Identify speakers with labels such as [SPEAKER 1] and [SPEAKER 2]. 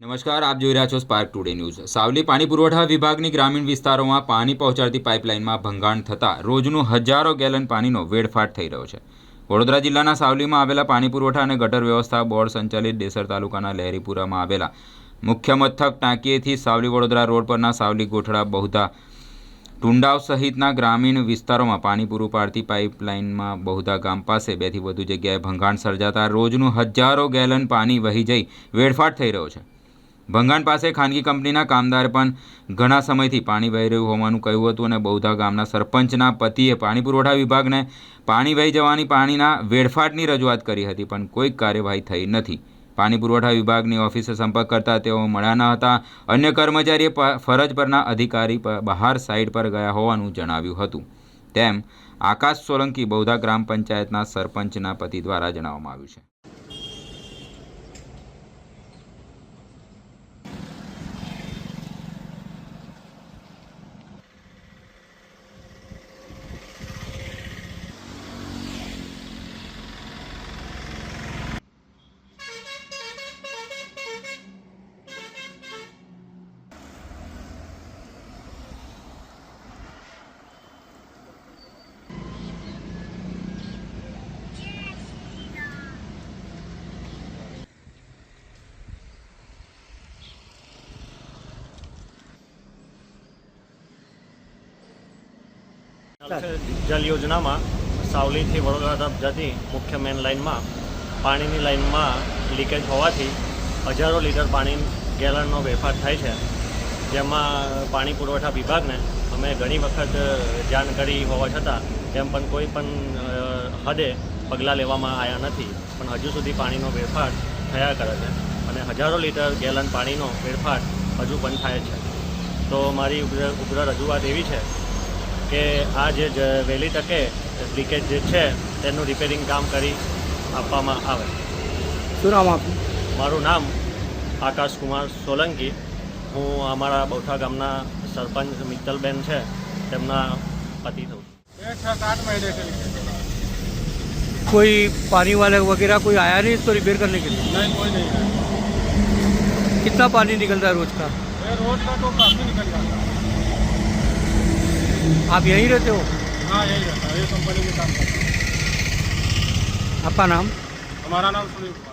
[SPEAKER 1] નમસ્કાર, આપ જોઈ રહ્યા છો સ્પાર્ક ટુડે ન્યૂઝ સાવલી પાણી પુરવઠા વિભાગની ગ્રામીણ વિસ્તારોમાં પાણી પહોંચાડતી પાઇપલાઇનમાં ભંગાણ થતાં રોજનું હજારો ગેલન પાણીનો વેડફાટ થઈ રહ્યો છે. વડોદરા જિલ્લાના સાવલીમાં આવેલા પાણી પુરવઠા અને ગટર વ્યવસ્થા બોર્ડ સંચાલિત ડેસર તાલુકાના લહેરીપુરામાં આવેલા મુખ્ય મથક ટાંકીએથી સાવલી વડોદરા રોડ પરના સાવલી ગોઠડા બહુધા ટુંડાવ સહિતના ગ્રામીણ વિસ્તારોમાં પાણી પૂરું પાડતી પાઇપલાઇનમાં બહુધા ગામ પાસે બેથી વધુ જગ્યાએ ભંગાણ સર્જાતા રોજનું હજારો ગેલન પાણી વહી જઈ વેડફાટ થઈ રહ્યો છે. ભંગાણ પાસે ખાનગી કંપનીના કામદાર પણ ઘણા સમયથી પાણી વહી રહ્યું હોવાનું કહ્યું હતું અને બહુધા ગામના સરપંચના પતિએ પાણી પુરવઠા વિભાગને પાણી વહી જવાની પાણીના વેડફાટની રજૂઆત કરી હતી, પણ કોઈ કાર્યવાહી થઈ નથી. પાણી પુરવઠા વિભાગની ઓફિસે સંપર્ક કરતા તેઓ મળ્યા ન હતા. અન્ય કર્મચારીએ ફરજ પરના અધિકારી બહાર સાઇડ પર ગયા હોવાનું જણાવ્યું હતું. તેમ આકાશ સોલંકી બૌધા ગ્રામ પંચાયતના સરપંચના પતિ દ્વારા જણાવવામાં આવ્યું છે.
[SPEAKER 2] જલ યોજનામાં સાવલીથી વડોદરા તરફ જતી મુખ્ય મેન લાઇનમાં પાણીની લાઇનમાં લીકેજ હોવાથી હજારો લીટર પાણી ગેલનનો વેફાટ થાય છે. જેમાં પાણી પુરવઠા વિભાગને અમે ઘણી વખત જાણ કરી હોવા છતાં તેમ પણ કોઈ પણ હદે પગલાં લેવામાં આવ્યા નથી. પણ હજુ સુધી પાણીનો વેડફાટ થયા કરે છે અને હજારો લીટર ગેલન પાણીનો વેડફાટ હજુ પણ થાય છે. તો મારી ઉગ્ર ઉગ્ર રજૂઆત એવી છે કે આ જે જ- વહેલી તકે લીકેજ જે છે તેનું રિપેરિંગ કામ કરી આપવામાં આવે
[SPEAKER 3] શું નામ આપનું
[SPEAKER 2] મારું નામ આકાશ કુમાર સોલંકી હું અમારા બૌઠા ગામના સરપંચ મિત્તલબેન છે તેમના પતિ થઉં છું
[SPEAKER 4] एक सात आठ महीने से लीकेज
[SPEAKER 3] कोई पानी वाले वगैरह कोई आया नहीं इसको रिपेयर करने के लिए
[SPEAKER 4] नहीं कोई नहीं है
[SPEAKER 3] कितना पानी निकलता है रोज का
[SPEAKER 4] ये रोड का तो काफ़ी निकल जाता है
[SPEAKER 3] आप यहीं रहते हो
[SPEAKER 4] हाँ यही रहता है ये कंपनी में काम करता है
[SPEAKER 3] आपका नाम
[SPEAKER 4] हमारा नाम सुनील कुमार